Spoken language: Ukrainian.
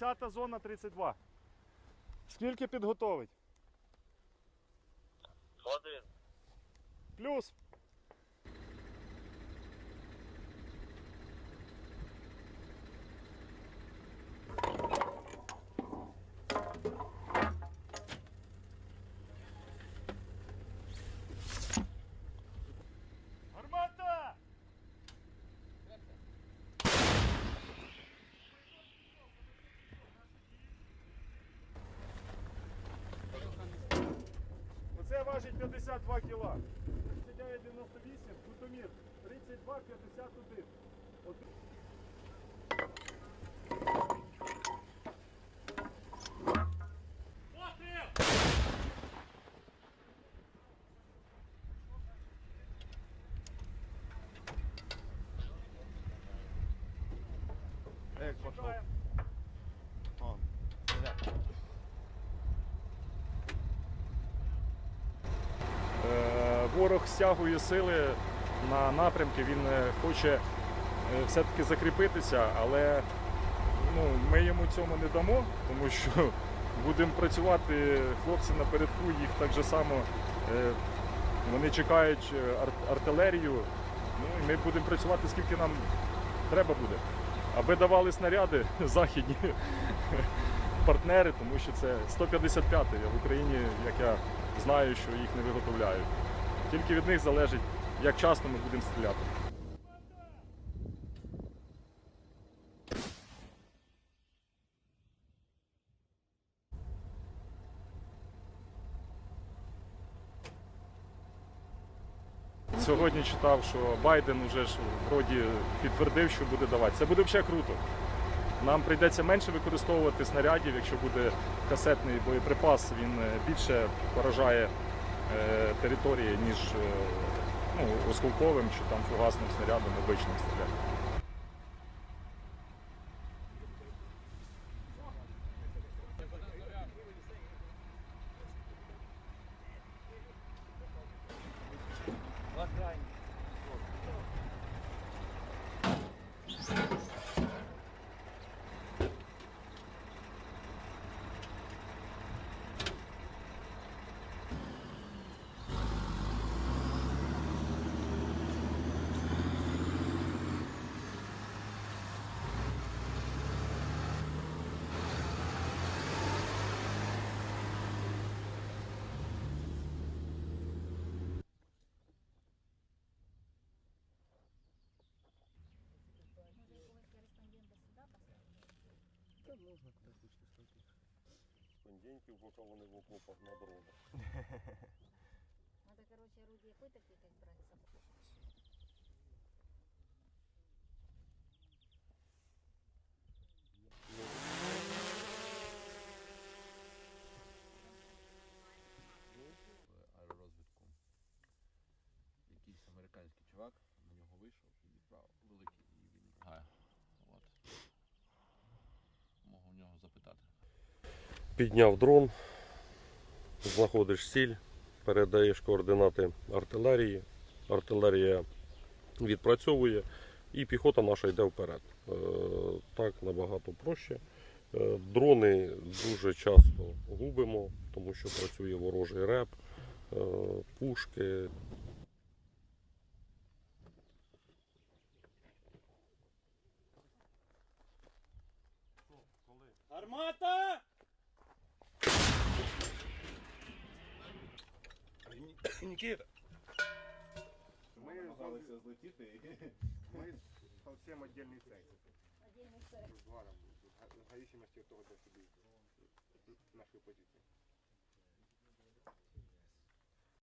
10 зона 32. Скільки підготовить? Один. Плюс. Гармата! Оце важить 52 кіла. 39,98, кутомір 32,51. От- Як пошов? Ворог стягує сили на напрямки, він е, хоче е, все-таки закріпитися, але ну, ми йому цьому не дамо, тому що будемо працювати хлопці напередку, їх так же само е, вони чекають артилерію. Ну, і ми будемо працювати скільки нам треба буде. Аби давали снаряди західні партнери, тому що це 155-й, а в Україні, як я знаю, що їх не виготовляють. Тільки від них залежить, як часто ми будемо стріляти. Сьогодні читав, що Байден вже ж вроді підтвердив, що буде давати. Це буде взагалі круто. Нам прийдеться менше використовувати снарядів, якщо буде касетний боєприпас, він е, більше поражає території, ніж е, ну, осколковим чи там фугасним снарядом, обичним снарядом. Спондентів, поки вони в окопах на дорогах. Надо, короче, орудие пыток их брать с собой. аеророзвідку. Якийсь американський чувак на нього вийшов і відправив великий, і він гає. Нього запитати. Підняв дрон, знаходиш ціль, передаєш координати артилерії, артилерія відпрацьовує і піхота наша йде вперед. Е, Так набагато проще. Е, Дрони дуже часто губимо, тому що працює ворожий реп, е, пушки, Гармата! Нікіта! Ми намагалися злетіти і Ми совсем отдельный цей. Отдельный цей. В зависимости от того, де собі нашої позиції.